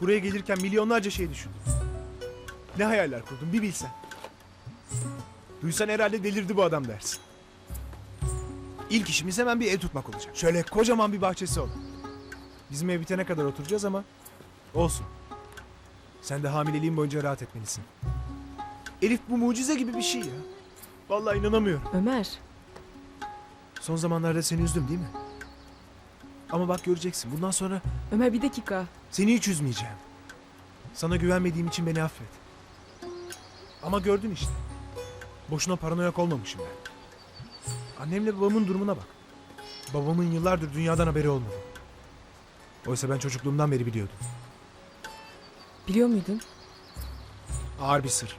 Buraya gelirken milyonlarca şey düşündüm. Ne hayaller kurdum bir bilsen. Duysan herhalde delirdi bu adam dersin. İlk işimiz hemen bir ev tutmak olacak. Şöyle kocaman bir bahçesi olur. Bizim ev bitene kadar oturacağız ama olsun. Sen de hamileliğin boyunca rahat etmelisin. Elif bu mucize gibi bir şey ya. Vallahi inanamıyorum. Ömer, Son zamanlarda seni üzdüm değil mi? Ama bak göreceksin bundan sonra Ömer bir dakika. seni hiç üzmeyeceğim. Sana güvenmediğim için beni affet. Ama gördün işte. Boşuna paranoyak olmamışım ben. Annemle babamın durumuna bak. Babamın yıllardır dünyadan haberi olmadı. Oysa ben çocukluğumdan beri biliyordum. Biliyor muydun? Ağır bir sır.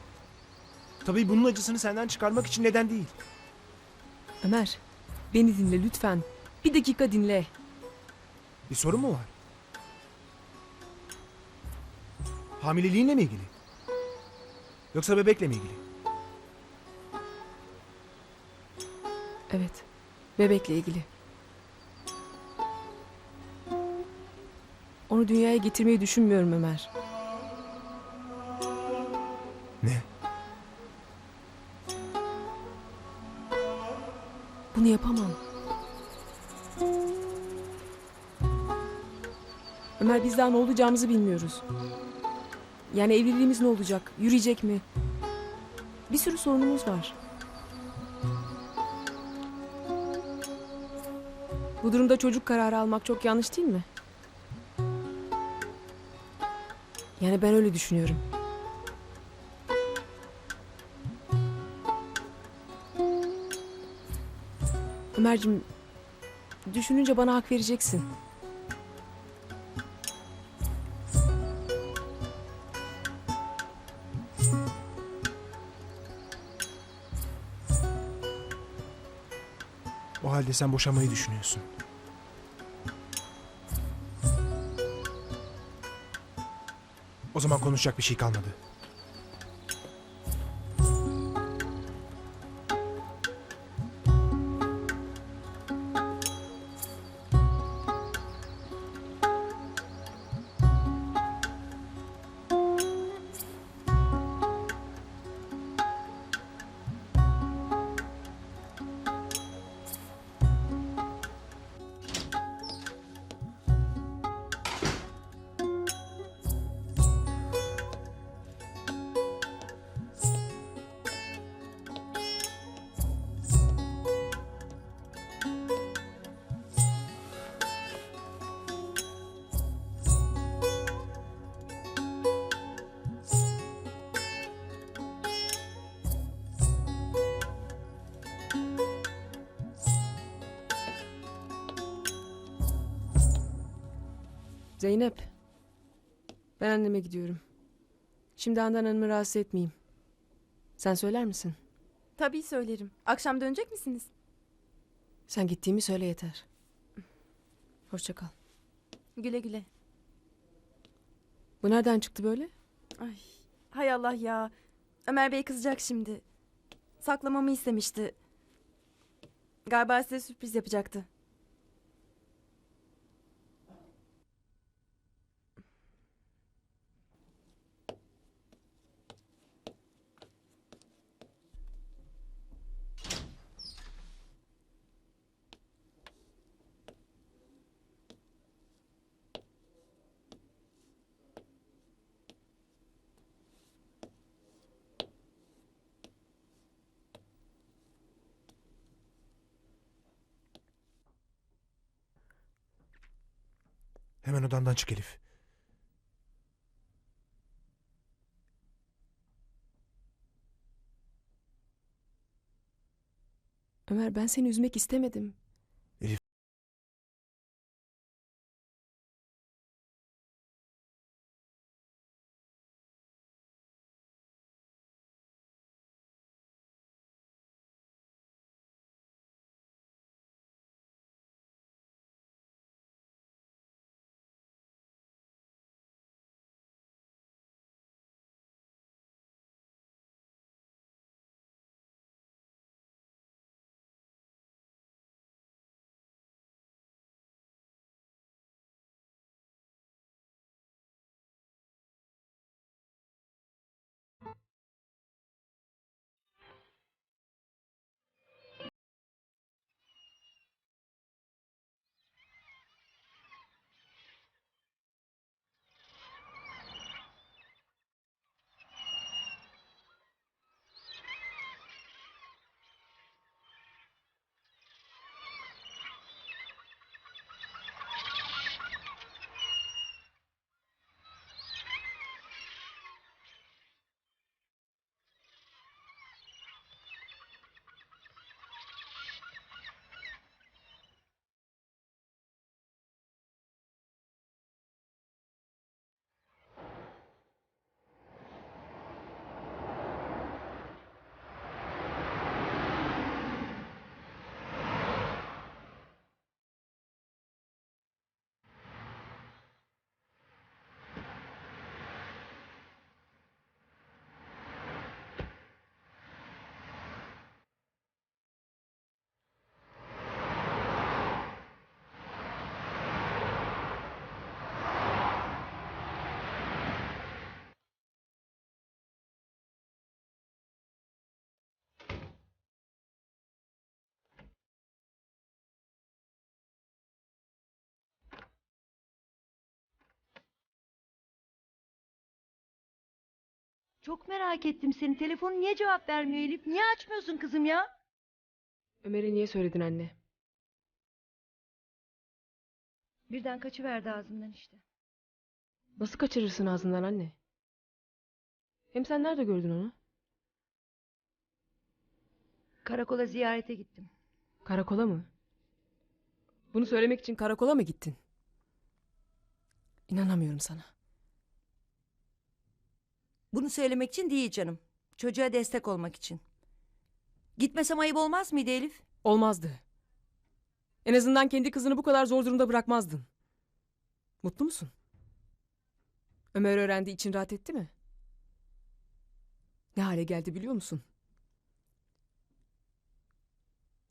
Tabii bunun acısını senden çıkarmak için neden değil. Ömer, beni dinle lütfen. Bir dakika dinle. Bir sorun mu var? Hamileliğinle mi ilgili? Yoksa bebekle mi ilgili? Evet, bebekle ilgili. Onu dünyaya getirmeyi düşünmüyorum Ömer. Ne? Bunu yapamam. Ömer biz daha ne olacağımızı bilmiyoruz. Yani evliliğimiz ne olacak? Yürüyecek mi? Bir sürü sorunumuz var. Bu durumda çocuk kararı almak çok yanlış değil mi? Yani ben öyle düşünüyorum. Ömerciğim, düşününce bana hak vereceksin. O halde sen boşamayı düşünüyorsun. O zaman konuşacak bir şey kalmadı. Zeynep, ben anneme gidiyorum. Şimdi Handan Hanım'ı rahatsız etmeyeyim. Sen söyler misin? Tabii söylerim. Akşam dönecek misiniz? Sen gittiğimi söyle yeter. Hoşça kal. Güle güle. Bu nereden çıktı böyle? Ay, hay Allah ya. Ömer Bey kızacak şimdi. Saklamamı istemişti. Galiba size sürpriz yapacaktı. Hemen odandan çık Elif. Ömer ben seni üzmek istemedim. Çok merak ettim seni. Telefonu niye cevap vermiyor Elif? Niye açmıyorsun kızım ya? Ömer'e niye söyledin anne? Birden kaçıverdi ağzından işte. Nasıl kaçırırsın ağzından anne? Hem sen nerede gördün onu? Karakola ziyarete gittim. Karakola mı? Bunu söylemek için karakola mı gittin? İnanamıyorum sana. Bunu söylemek için değil canım. Çocuğa destek olmak için. Gitmesem ayıp olmaz mıydı Elif? Olmazdı. En azından kendi kızını bu kadar zor durumda bırakmazdın. Mutlu musun? Ömer öğrendi için rahat etti mi? Ne hale geldi biliyor musun?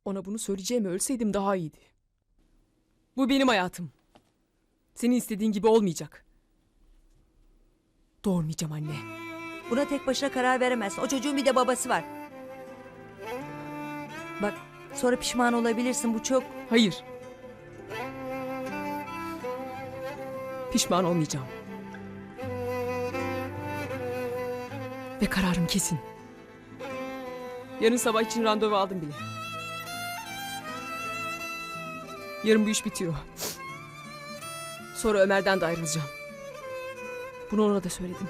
Ona bunu söyleyeceğime ölseydim daha iyiydi. Bu benim hayatım. Senin istediğin gibi olmayacak. Doğurmayacağım anne. Buna tek başına karar veremezsin. O çocuğun bir de babası var. Bak sonra pişman olabilirsin. Bu çok... Hayır. Pişman olmayacağım. Ve kararım kesin. Yarın sabah için randevu aldım bile. Yarın bu iş bitiyor. Sonra Ömer'den de ayrılacağım. Bunu ona da söyledim.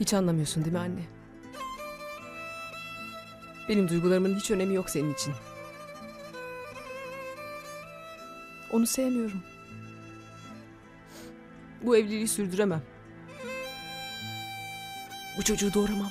Hiç anlamıyorsun değil mi anne? Benim duygularımın hiç önemi yok senin için. Onu sevmiyorum. Bu evliliği sürdüremem. Bu çocuğu doğuramam.